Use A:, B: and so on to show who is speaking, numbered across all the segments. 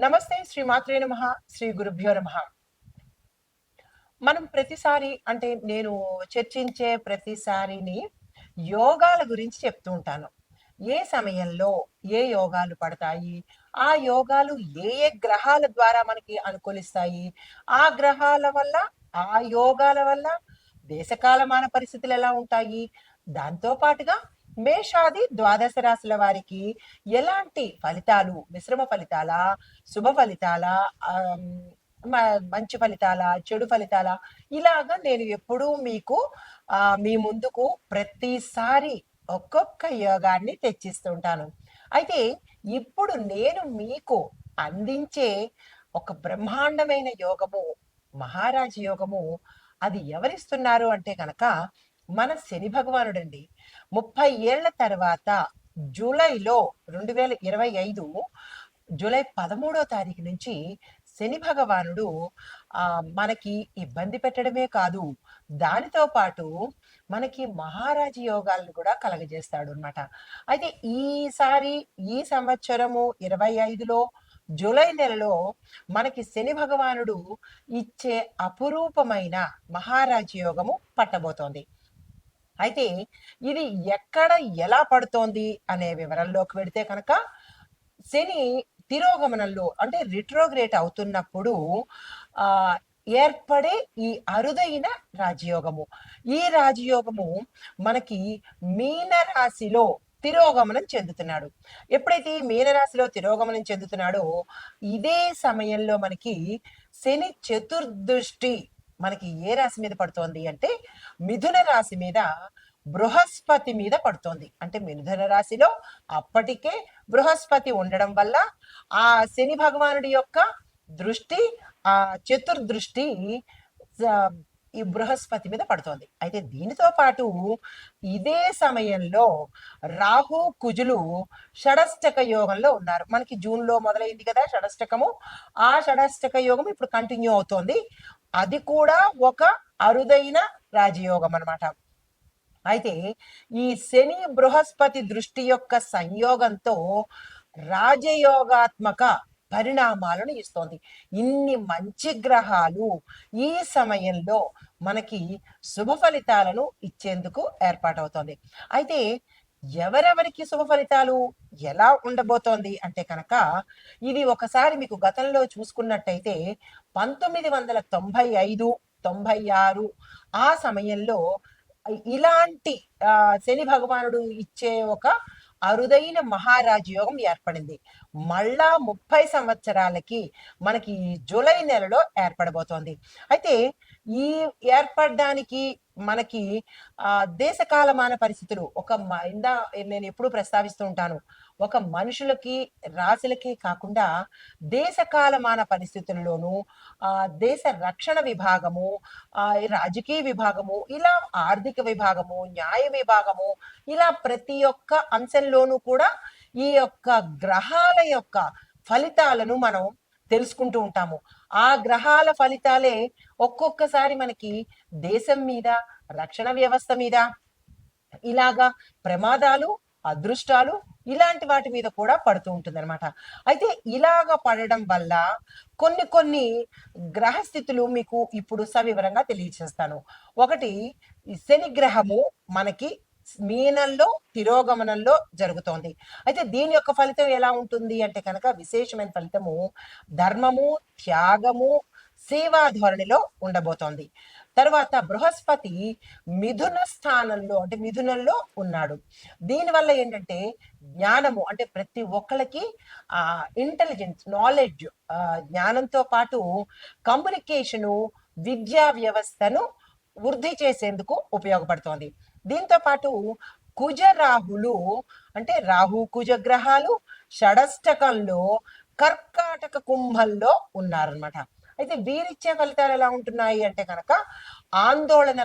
A: నమస్తే శ్రీ మాత్రే నమ శ్రీ గురుభ్యో నమ. మనం ప్రతిసారి అంటే నేను చర్చించే ప్రతిసారిని యోగాల గురించి చెప్తూ ఉంటాను. ఏ సమయంలో ఏ యోగాలు పడతాయి? ఆ యోగాలు ఏ ఏ గ్రహాల ద్వారా మనకి అనుకూలిస్తాయి? ఆ గ్రహాల వల్ల ఆ యోగాల వల్ల దేశకాలమాన పరిస్థితులు ఎలా ఉంటాయి? దాంతో పాటుగా మేషాది ద్వాదశ రాశుల వారికి ఎలాంటి ఫలితాలు మిశ్రమ ఫలితాల శుభ ఫలితాల మ- మంచి ఫలితాల చెడు ఫలితాల? ఇలాగా నేను ఎప్పుడూ మీకు ఆ మీ ముందుకు ప్రతిసారి ఒక్కొక్క యోగాన్ని తెచ్చిస్తుంటాను. అయితే ఇప్పుడు నేను మీకు అందించే ఒక బ్రహ్మాండమైన యోగము మహారాజ యోగము అది ఎవరిస్తున్నారు అంటే కనుక మన శని భగవానుడండి. ముప్పై ఏళ్ళ తర్వాత జూలైలో రెండు వేల ఇరవై ఐదు జూలై పదమూడో తారీఖు నుంచి శని భగవానుడు ఆ మనకి ఇబ్బంది పెట్టడమే కాదు దానితో పాటు మనకి మహారాజ యోగాలను కూడా కలగజేస్తాడు అన్నమాట అయితే ఈసారి ఈ సంవత్సరము ఇరవై ఐదులో జూలై నెలలో మనకి శని భగవానుడు ఇచ్చే అపురూపమైన మహారాజ యోగము పట్టబోతోంది. అయితే ఇది ఎక్కడ ఎలా పడుతోంది అనే వివరంలోకి వెడితే కనుక శని తిరోగమనంలో అంటే రిట్రోగ్రేట్ అవుతున్నప్పుడు ఆ ఏర్పడే ఈ అరుదైన రాజయోగము. ఈ రాజయోగము మనకి మీన రాశిలో తిరోగమనం చెందుతున్నాడు. ఎప్పుడైతే ఈ మీనరాశిలో తిరోగమనం చెందుతున్నాడో ఇదే సమయంలో మనకి శని చతుర్దృష్టి మనకి ఏ రాశి మీద పడుతోంది అంటే మిథున రాశి మీద బృహస్పతి మీద పడుతోంది. అంటే మిథున రాశిలో అప్పటికే బృహస్పతి ఉండడం వల్ల ఆ శని భగవానుడి యొక్క దృష్టి ఆ చతుర్దృష్టి ఈ బృహస్పతి మీద పడుతోంది. అయితే దీనితో పాటు ఇదే సమయంలో రాహు కుజులు షడష్టక యోగంలో ఉన్నారు. మనకి జూన్లో మొదలైంది కదా షడష్టకము. ఆ షడష్టక యోగం ఇప్పుడు కంటిన్యూ అవుతోంది. అది కూడా ఒక అరుదైన రాజయోగం అన్నమాట. అయితే ఈ శని బృహస్పతి దృష్టి యొక్క సంయోగంతో రాజయోగాత్మక పరిణామాలను ఇస్తోంది. ఇన్ని మంచి గ్రహాలు ఈ సమయంలో మనకి శుభ ఫలితాలను ఇచ్చేందుకు ఏర్పాటవుతోంది. అయితే ఎవరెవరికి శుభ ఫలితాలు ఎలా ఉండబోతోంది అంటే కనుక ఇది ఒకసారి మీకు గతంలో చూసుకున్నట్టయితే పంతొమ్మిది వందల తొంభై ఐదు తొంభై ఆరు ఆ సమయంలో ఇలాంటి శని భగవానుడు ఇచ్చే ఒక అరుదైన మహారాజ యోగం ఏర్పడింది. మళ్ళా ముప్పై సంవత్సరాలకి మనకి జూలై నెలలో ఏర్పడబోతోంది. అయితే ఈ ఏర్పడడానికి మనకి ఆ దేశకాలమాన పరిస్థితులు ఒక మ- ఇందా నేను ఎప్పుడు ప్రస్తావిస్తూ ఉంటాను. ఒక మనుషులకి రాశులకి కాకుండా దేశకాలమాన పరిస్థితుల్లోనూ ఆ దేశ రక్షణ విభాగము ఆ రాజకీయ విభాగము ఇలా ఆర్థిక విభాగము న్యాయ విభాగము ఇలా ప్రతి ఒక్క అంశంలోనూ కూడా ఈ యొక్క గ్రహాల యొక్క ఫలితాలను మనం తెలుసుకుంటూ ఉంటాము. ఆ గ్రహాల ఫలితాలే ఒక్కొక్కసారి మనకి దేశం మీద రక్షణ వ్యవస్థ మీద ఇలాగా ప్రమాదాలు అదృష్టాలు ఇలాంటి వాటి మీద కూడా పడుతూ ఉంటుంది అనమాట అయితే ఇలాగ పడడం వల్ల కొన్ని కొన్ని గ్రహ స్థితులు మీకు ఇప్పుడు సవివరంగా తెలియజేస్తాను ఒకటి శని గ్రహము మనకి మీనంలో తిరోగమనంలో జరుగుతోంది. అయితే దీని యొక్క ఫలితం ఎలా ఉంటుంది అంటే కనుక విశేషమైన ఫలితము ధర్మము త్యాగము సేవా ధోరణిలో ఉండబోతోంది. తర్వాత బృహస్పతి మిథున స్థానంలో అంటే మిథునంలో ఉన్నాడు. దీనివల్ల ఏంటంటే జ్ఞానము అంటే ప్రతి ఒక్కళ్ళకి ఆ ఇంటెలిజెన్స్ నాలెడ్జ్ జ్ఞానంతో పాటు కమ్యూనికేషను విద్యా వ్యవస్థను వృద్ధి చేసేందుకు ఉపయోగపడుతోంది. దీంతో పాటు కుజ రాహులు అంటే రాహు కుజ గ్రహాలు షడష్టకంలో కర్కాటక కుంభంలో ఉన్నారనమాట అయితే వీరిచ్చే ఫలితాలు ఎలా ఉంటున్నాయి అంటే కనుక ఆందోళన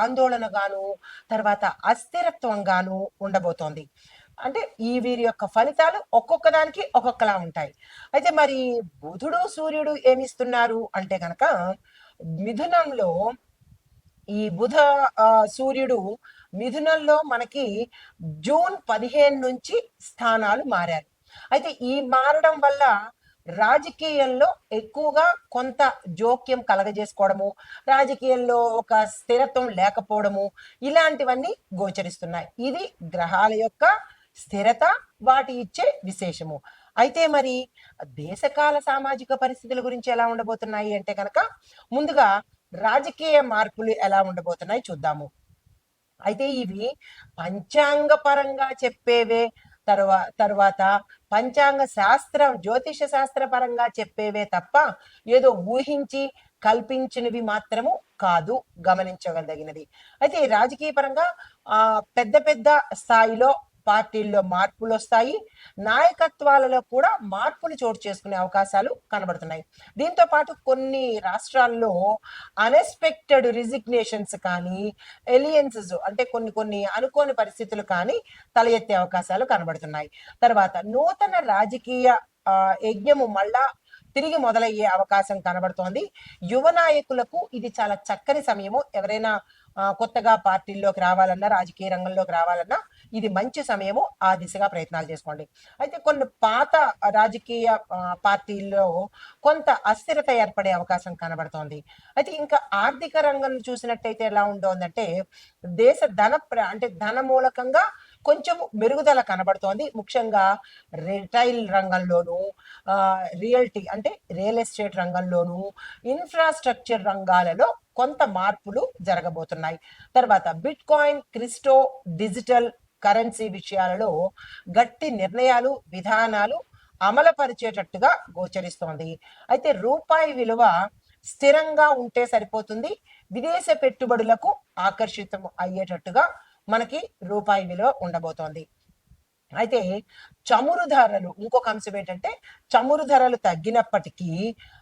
A: ఆందోళనగాను తర్వాత అస్థిరత్వంగాను ఉండబోతోంది. అంటే ఈ వీరి యొక్క ఫలితాలు ఒక్కొక్క దానికి ఒక్కొక్కలా ఉంటాయి. అయితే మరి బుధుడు సూర్యుడు ఏమిస్తున్నారు అంటే కనుక మిథునంలో ఈ బుధ సూర్యుడు మిథునంలో మనకి జూన్ పదిహేను నుంచి స్థానాలు మారారు అయితే ఈ మారడం వల్ల రాజకీయంలో ఎక్కువగా కొంత జోక్యం కలగజేసుకోవడము రాజకీయంలో ఒక స్థిరత్వం లేకపోవడము ఇలాంటివన్నీ గోచరిస్తున్నాయి. ఇది గ్రహాల యొక్క స్థిరత వాటి ఇచ్చే విశేషము. అయితే మరి దేశకాల సామాజిక పరిస్థితుల గురించి ఎలా ఉండబోతున్నాయి అంటే కనుక ముందుగా రాజకీయ మార్పులు ఎలా ఉండబోతున్నాయి చూద్దాము. అయితే ఇవి పంచాంగ పరంగా చెప్పేవే తర్వా తర్వాత పంచాంగ శాస్త్రం జ్యోతిష శాస్త్ర పరంగా చెప్పేవే తప్ప ఏదో ఊహించి కల్పించినవి మాత్రము కాదు గమనించగలిగినది అయితే రాజకీయ పరంగా ఆ పెద్ద పెద్ద స్థాయిలో పార్టీల్లో మార్పులు వస్తాయి నాయకత్వాలలో కూడా మార్పులు చోటు చేసుకునే అవకాశాలు కనబడుతున్నాయి. దీంతో పాటు కొన్ని రాష్ట్రాల్లో అన్ఎక్స్పెక్టెడ్ రిజిగ్నేషన్స్ కానీ ఎలియన్సెస్ అంటే కొన్ని కొన్ని అనుకోని పరిస్థితులు కానీ తల ఎత్తే అవకాశాలు కనబడుతున్నాయి. తర్వాత నూతన రాజకీయ యజ్ఞము మళ్ళా తిరిగి మొదలయ్యే అవకాశం కనబడుతోంది. యువ నాయకులకు ఇది చాలా చక్కని సమయము. ఎవరైనా కొత్తగా పార్టీల్లోకి రావాలన్నా రాజకీయ రంగంలోకి రావాలన్నా ఇది మంచి సమయము ఆ దిశగా ప్రయత్నాలు చేసుకోండి. అయితే కొన్ని పాత రాజకీయ పార్టీల్లో కొంత అస్థిరత ఏర్పడే అవకాశం కనబడుతోంది. అయితే ఇంకా ఆర్థిక రంగం చూసినట్టయితే ఎలా ఉంటుందంటే దేశ ధన ప్ర- అంటే ధన మూలకంగా కొంచెం మెరుగుదల కనబడుతోంది. ముఖ్యంగా రిటైల్ రంగంలోను రియల్టీ అంటే రియల్ ఎస్టేట్ రంగంలోను ఇన్ఫ్రాస్ట్రక్చర్ రంగాలలో కొంత మార్పులు జరగబోతున్నాయి. తర్వాత bitcoin crypto digital currency విషయాలలో గట్టి నిర్ణయాలు విధానాలు అమలుపరిచేటట్టుగా గోచరిస్తోంది. అయితే రూపాయి విలువ స్థిరంగా ఉంటే సరిపోతుంది. విదేశ పెట్టుబడులకు ఆకర్షితం అయ్యేటట్టుగా మనకి రూపాయి విలువ ఉండబోతోంది. అయితే చమురు ధరలు ఇంకొక అంశం ఏంటంటే చమురు ధరలు తగ్గినప్పటికీ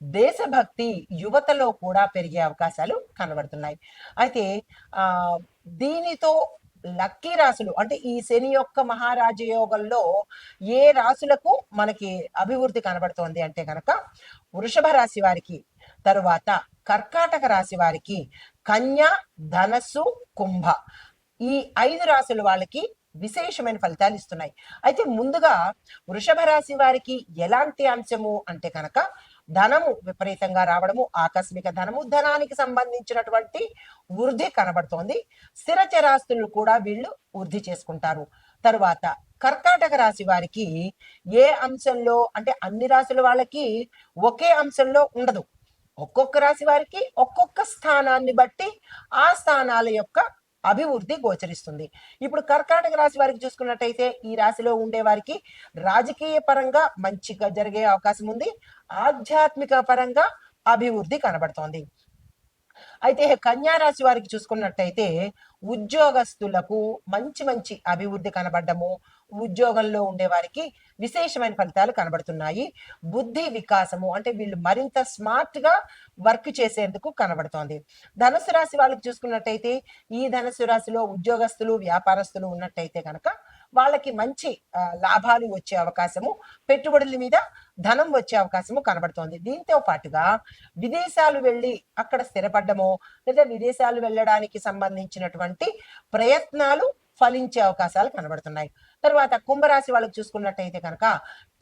A: దేశభక్తి యువతలో కూడా పెరిగే అవకాశాలు కనబడుతున్నాయి. అయితే ఆ దీనితో లక్కీ రాసులు అంటే ఈ శని యొక్క మహారాజ యోగంలో ఏ రాసులకు మనకి అభివృద్ధి కనబడుతోంది అంటే కనుక వృషభ రాశి వారికి తరువాత కర్కాటక రాశి వారికి కన్య ధనస్సు కుంభ ఈ ఐదు రాసుల వాళ్ళకి విశేషమైన ఫలితాలు ఇస్తున్నాయి. అయితే ముందుగా వృషభ రాశి వారికి ఎలాంటి అంశము అంటే కనుక ధనము విపరీతంగా రావడము ఆకస్మిక ధనము ధనానికి సంబంధించినటువంటి వృద్ధి కనబడుతోంది. స్థిరచరాస్తులు కూడా వీళ్ళు వృద్ధి చేసుకుంటారు. తరువాత కర్కాటక రాశి వారికి ఏ అంశంలో అంటే అన్ని రాశుల వాళ్ళకి ఒకే అంశంలో ఉండదు. ఒక్కొక్క రాశి వారికి ఒక్కొక్క స్థానాన్ని బట్టి ఆ స్థానాల యొక్క అభివృద్ధి గోచరిస్తుంది. ఇప్పుడు కర్కాటక రాశి వారికి చూసుకున్నట్టయితే ఈ రాశిలో ఉండే వారికి రాజకీయ పరంగా మంచిగా జరిగే అవకాశం ఉంది. ఆధ్యాత్మిక పరంగా అభివృద్ధి కనబడుతోంది. అయితే కన్యా రాశి వారికి చూసుకున్నట్టయితే ఉద్యోగస్తులకు మంచి మంచి అభివృద్ధి కనబడము ఉద్యోగంలో ఉండే వారికి విశేషమైన ఫలితాలు కనబడుతున్నాయి. బుద్ధి వికాసము అంటే వీళ్ళు మరింత స్మార్ట్గా వర్క్ చేసేందుకు కనబడుతోంది. ధనుసు రాశి వాళ్ళకి చూసుకున్నట్టయితే ఈ ధనుసు రాశిలో ఉద్యోగస్తులు వ్యాపారస్తులు ఉన్నట్టయితే కనుక వాళ్ళకి మంచి లాభాలు వచ్చే అవకాశము పెట్టుబడుల మీద ధనం వచ్చే అవకాశము కనబడుతోంది. దీంతో పాటుగా విదేశాలు వెళ్ళి అక్కడ స్థిరపడ్డమో లేదా విదేశాలు వెళ్ళడానికి సంబంధించినటువంటి ప్రయత్నాలు ఫలించే అవకాశాలు కనబడుతున్నాయి. తర్వాత కుంభరాశి వాళ్ళకి చూసుకున్నట్టయితే కనుక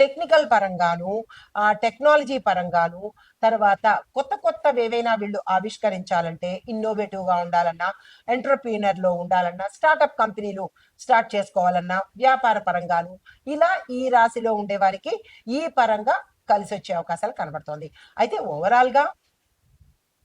A: టెక్నికల్ పరంగాను ఆ టెక్నాలజీ పరంగాను తర్వాత కొత్త కొత్త ఏవైనా వీళ్ళు ఆవిష్కరించాలంటే ఇన్నోవేటివ్గా ఉండాలన్నా ఎంటర్ప్రీనర్లో ఉండాలన్నా స్టార్టప్ కంపెనీలు స్టార్ట్ చేసుకోవాలన్నా వ్యాపార పరంగాను ఇలా ఈ రాశిలో ఉండే వారికి ఈ పరంగా కలిసి వచ్చే అవకాశాలు కనబడుతోంది. అయితే ఓవరాల్గా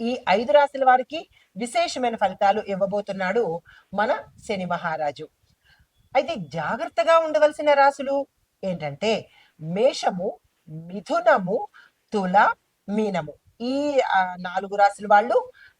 A: ఈ ఐదు రాశుల వారికి విశేషమైన ఫలితాలు ఇవ్వబోతున్నాడు మన శని మహారాజు. అయితే జాగ్రత్తగా ఉండవలసిన రాశులు ఏంటంటే మేషము మిథునము తుల మీనము. ఈ నాలుగు రాశుల వాళ్ళు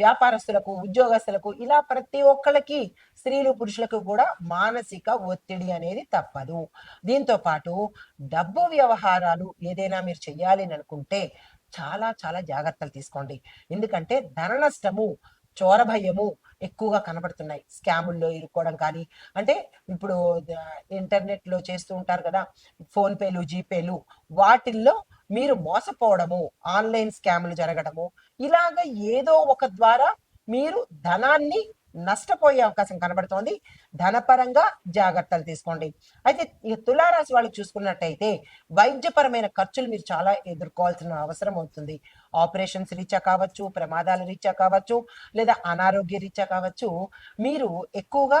A: వ్యాపారస్తులకు ఉద్యోగస్తులకు ఇలా ప్రతి ఒక్కళ్ళకి స్త్రీలు పురుషులకు కూడా మానసిక ఒత్తిడి అనేది తప్పదు. దీంతో పాటు డబ్బు వ్యవహారాలు ఏదైనా మీరు చెయ్యాలి అని అనుకుంటే చాలా చాలా జాగ్రత్తలు తీసుకోండి. ఎందుకంటే ధన నష్టము చోరభయము ఎక్కువగా కనబడుతున్నాయి. స్కాముల్లో ఇరుక్కోవడం కానీ అంటే ఇప్పుడు ఇంటర్నెట్లో చేస్తూ ఉంటారు కదా ఫోన్ పేలు జీపేలు వాటిల్లో మీరు మోసపోవడము ఆన్లైన్ స్కాములు జరగడము ఇలాగ ఏదో ఒక ద్వారా మీరు ధనాన్ని నష్టపోయే అవకాశం కనబడుతోంది. ధనపరంగా జాగ్రత్తలు తీసుకోండి. అయితే ఈ తులారాశి వాళ్ళు చూసుకున్నట్టయితే వైద్యపరమైన ఖర్చులు మీరు చాలా ఎదుర్కోవాల్సిన అవసరం అవుతుంది. ఆపరేషన్స్ రీత్యా కావచ్చు ప్రమాదాల రీత్యా కావచ్చు లేదా అనారోగ్య రీత్యా కావచ్చు మీరు ఎక్కువగా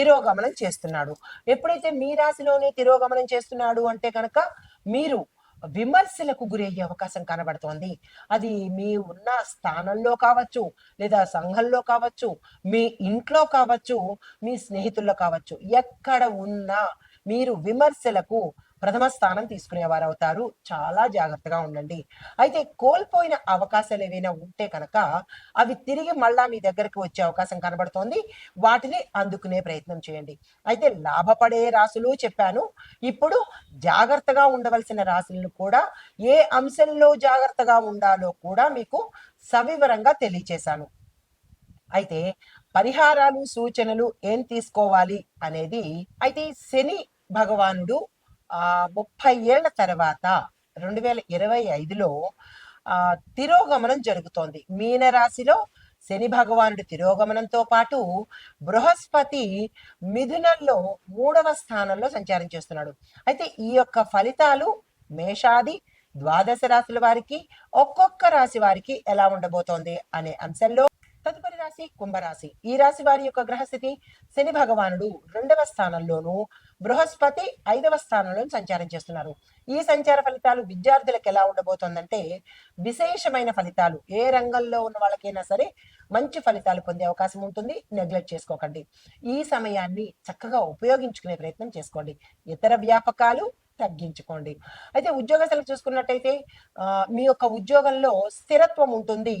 A: తిరోగమనం చేస్తున్నాడు. ఎప్పుడైతే మీ రాశిలోనే తిరోగమనం చేస్తున్నాడు అంటే కనుక మీరు విమర్శలకు గురయ్యే అవకాశం కనబడుతోంది. అది మీ ఉన్న స్థానంలో కావచ్చు లేదా సంఘంలో కావచ్చు మీ ఇంట్లో కావచ్చు మీ స్నేహితుల్లో కావచ్చు ఎక్కడ ఉన్నా మీరు విమర్శలకు ప్రథమ స్థానం తీసుకునేవారు అవుతారు చాలా జాగ్రత్తగా ఉండండి. అయితే కోల్పోయిన అవకాశాలు ఏవైనా ఉంటే కనుక అవి తిరిగి మళ్ళా మీ దగ్గరికి వచ్చే అవకాశం కనబడుతోంది. వాటిని అందుకునే ప్రయత్నం చేయండి. అయితే లాభపడే రాసులు చెప్పాను. ఇప్పుడు జాగ్రత్తగా ఉండవలసిన రాశులను కూడా ఏ అంశంలో జాగ్రత్తగా ఉండాలో కూడా మీకు సవివరంగా తెలియచేశాను. అయితే పరిహారాలు సూచనలు ఏం తీసుకోవాలి అనేది అయితే శని భగవానుడు ముప్పై ఏళ్ళ తర్వాత రెండు వేల ఇరవై ఐదులో ఆ తిరోగమనం జరుగుతోంది. మీనరాశిలో శని భగవానుడి తిరోగమనంతో పాటు బృహస్పతి మిథునంలో మూడవ స్థానంలో సంచారం చేస్తున్నాడు. అయితే ఈ యొక్క ఫలితాలు మేషాది ద్వాదశ రాశుల వారికి ఒక్కొక్క రాశి వారికి ఎలా ఉండబోతోంది అనే అంశంలో తదుపరి రాశి కుంభరాశి. ఈ రాశి వారి యొక్క గ్రహస్థితి శని భగవానుడు రెండవ స్థానంలోను బృహస్పతి ఐదవ స్థానంలో సంచారం చేస్తున్నారు. ఈ సంచార ఫలితాలు విద్యార్థులకు ఎలా ఉండబోతోందంటే విశేషమైన ఫలితాలు ఏ రంగంలో ఉన్న వాళ్ళకైనా సరే మంచి ఫలితాలు పొందే అవకాశం ఉంటుంది. నెగ్లెక్ట్ చేసుకోకండి. ఈ సమయాన్ని చక్కగా ఉపయోగించుకునే ప్రయత్నం చేసుకోండి. ఇతర వ్యాపకాలు తగ్గించుకోండి. అయితే ఉద్యోగస్తులకు చూసుకున్నట్టయితే మీ యొక్క ఉద్యోగంలో స్థిరత్వం ఉంటుంది.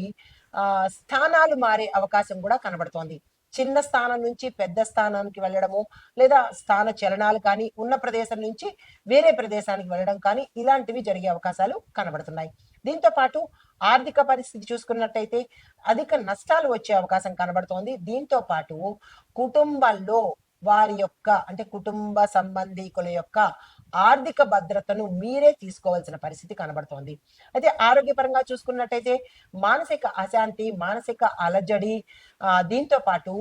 A: స్థానాలు మారే అవకాశం కూడా కనబడుతోంది. చిన్న స్థానం నుంచి పెద్ద స్థానానికి వెళ్ళడము లేదా స్థాన చలనాలు కానీ ఉన్న ప్రదేశం నుంచి వేరే ప్రదేశానికి వెళ్ళడం కానీ ఇలాంటివి జరిగే అవకాశాలు కనబడుతున్నాయి. దీంతో పాటు ఆర్థిక పరిస్థితి చూసుకున్నట్టయితే అధిక నష్టాలు వచ్చే అవకాశం కనబడుతోంది. దీంతో పాటు కుటుంబాల్లో వారి యొక్క అంటే కుటుంబ సంబంధీకుల యొక్క ఆర్థిక భద్రతను మీరే తీసుకోవాల్సిన పరిస్థితి కనబడుతోంది. అయితే ఆరోగ్యపరంగా చూసుకున్నట్టయితే మానసిక అశాంతి మానసిక అలజడి ఆ, దీంతో పాటు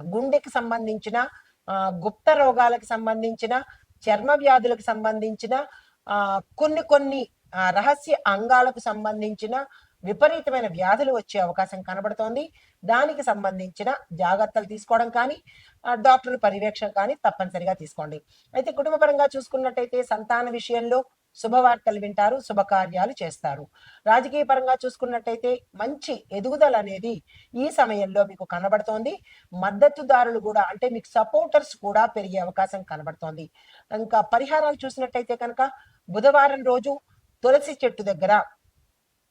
A: గుండెకి సంబంధించిన ఆ, గుప్త రోగాలకు సంబంధించిన చర్మ వ్యాధులకు సంబంధించిన ఆ, కొన్ని కొన్ని రహస్య అంగాలకు సంబంధించిన విపరీతమైన వ్యాధులు వచ్చే అవకాశం కనబడుతోంది. దానికి సంబంధించిన జాగ్రత్తలు తీసుకోవడం కానీ ఆ, డాక్టర్ పర్యవేక్షణ కానీ తప్పనిసరిగా తీసుకోండి. అయితే కుటుంబ పరంగా చూసుకున్నట్టయితే సంతాన విషయంలో శుభవార్తలు వింటారు శుభకార్యాలు చేస్తారు. రాజకీయ పరంగా చూసుకున్నట్టయితే మంచి ఎదుగుదల అనేది ఈ సమయంలో మీకు కనబడుతోంది. మద్దతుదారులు కూడా అంటే మీకు సపోర్టర్స్ కూడా పెరిగే అవకాశం కనబడుతోంది. ఇంకా పరిహారాలు చూసినట్టయితే కనుక బుధవారం రోజు తులసి చెట్టు దగ్గర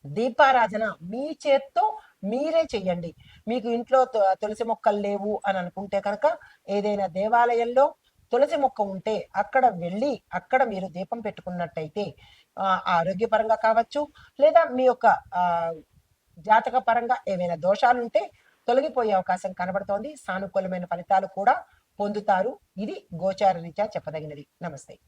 A: దీపారాధన మీ చేత్తో మీరే చెయ్యండి. మీకు ఇంట్లో తు- తులసి మొక్కలు లేవు అని అనుకుంటే కనుక ఏదైనా దేవాలయంలో తులసి మొక్క ఉంటే అక్కడ వెళ్ళి అక్కడ మీరు దీపం పెట్టుకున్నట్టయితే ఆరోగ్యపరంగా కావచ్చు లేదా మీ యొక్క జాతక పరంగా ఏవైనా దోషాలు ఉంటే తొలగిపోయే అవకాశం కనబడుతోంది. సానుకూలమైన ఫలితాలు కూడా పొందుతారు. ఇది గోచార రీత్యా చెప్పదగినది. నమస్తే.